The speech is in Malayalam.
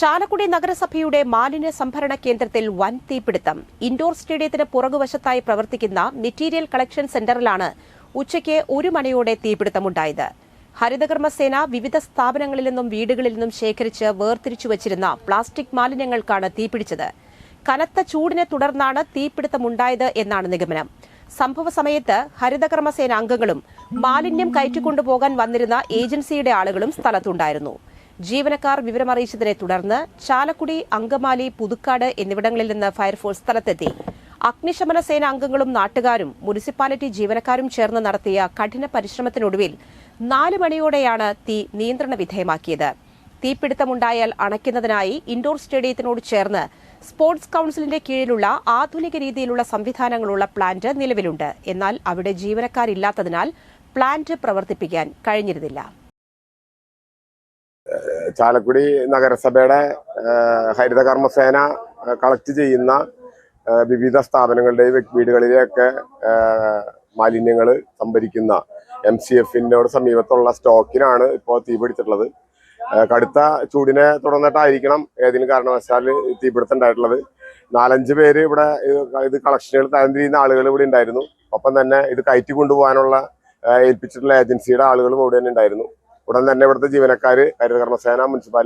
ചാലക്കുടി നഗരസഭയുടെ മാലിന്യ സംഭരണ കേന്ദ്രത്തിൽ വൻ തീപിടുത്തം. ഇൻഡോർ സ്റ്റേഡിയത്തിന് പുറകുവശത്തായി പ്രവർത്തിക്കുന്ന മെറ്റീരിയൽ കളക്ഷൻ സെന്ററിലാണ് ഉച്ചയ്ക്ക് ഒരു മണിയോടെ തീപിടുത്തമുണ്ടായത്. ഹരിതകർമ്മസേന വിവിധ സ്ഥാപനങ്ങളിൽ നിന്നും വീടുകളിൽ നിന്നും ശേഖരിച്ച് വേർതിരിച്ചു വച്ചിരുന്ന പ്ലാസ്റ്റിക് മാലിന്യങ്ങൾക്കാണ് തീപിടിച്ചത്. കനത്ത ചൂടിനെ തുടർന്നാണ് തീപിടുത്തമുണ്ടായത് എന്നാണ് നിഗമനം. സംഭവ സമയത്ത് ഹരിതകർമ്മസേന അംഗങ്ങളും മാലിന്യം കയറ്റിക്കൊണ്ടുപോകാൻ വന്നിരുന്ന ഏജൻസിയുടെ ആളുകളും സ്ഥലത്തുണ്ടായിരുന്നു. ജീവനക്കാർ വിവരമറിയിച്ചതിനെ തുടർന്ന് ചാലക്കുടി അങ്കമാലി പുതുക്കാട് എന്നിവിടങ്ങളിൽ നിന്ന് ഫയർഫോഴ്സ് സ്ഥലത്തെത്തി. അഗ്നിശമന സേന അംഗങ്ങളും നാട്ടുകാരും മുനിസിപ്പാലിറ്റി ജീവനക്കാരും ചേർന്ന് നടത്തിയ കഠിന പരിശ്രമത്തിനൊടുവിൽ നാല് മണിയോടെയാണ് തീ നിയന്ത്രണ വിധേയമാക്കിയത്. തീപിടുത്തമുണ്ടായാൽ അണയ്ക്കുന്നതിനായി ഇൻഡോർ സ്റ്റേഡിയത്തിനോട് ചേർന്ന് സ്പോർട്സ് കൌൺസിലിന്റെ കീഴിലുള്ള ആധുനിക രീതിയിലുള്ള സംവിധാനങ്ങളുള്ള പ്ലാന്റ് നിലവിലുണ്ട്. എന്നാൽ അവിടെ ജീവനക്കാരില്ലാത്തതിനാൽ പ്ലാന്റ് പ്രവർത്തിപ്പിക്കാൻ കഴിഞ്ഞിരുന്നില്ല. ചാലക്കുടി നഗരസഭയുടെ ഹരിത ഹരിതകർമ്മസേന കളക്ട് ചെയ്യുന്ന വിവിധ സ്ഥാപനങ്ങളുടെയും വീടുകളിലെയൊക്കെ മാലിന്യങ്ങൾ സംഭരിക്കുന്ന എം സി എഫിനോട് സമീപത്തുള്ള സ്റ്റോക്കിനാണ് ഇപ്പോൾ തീപിടിച്ചിട്ടുള്ളത് കടുത്ത ചൂടിനെ തുടർന്നിട്ടായിരിക്കണം ഏതെങ്കിലും കാരണവശാൽ തീപിടുത്തം ഉണ്ടായിട്ടുള്ളത്. നാലഞ്ച് പേര് ഇവിടെ ഇത് കളക്ഷനുകൾ തരംതിരിയുന്ന ആളുകൾ ഇവിടെ ഉണ്ടായിരുന്നു. ഒപ്പം തന്നെ ഇത് കയറ്റി കൊണ്ടുപോകാനുള്ള ഏൽപ്പിച്ചിട്ടുള്ള ഏജൻസിയുടെ ആളുകളും ഇവിടെ തന്നെ ഉണ്ടായിരുന്നു. ഉടൻ തന്നെ ഇവിടുത്തെ ജീവനക്കാർ ഹരിതകർമ്മസേന മുനിസിപ്പാലിറ്റി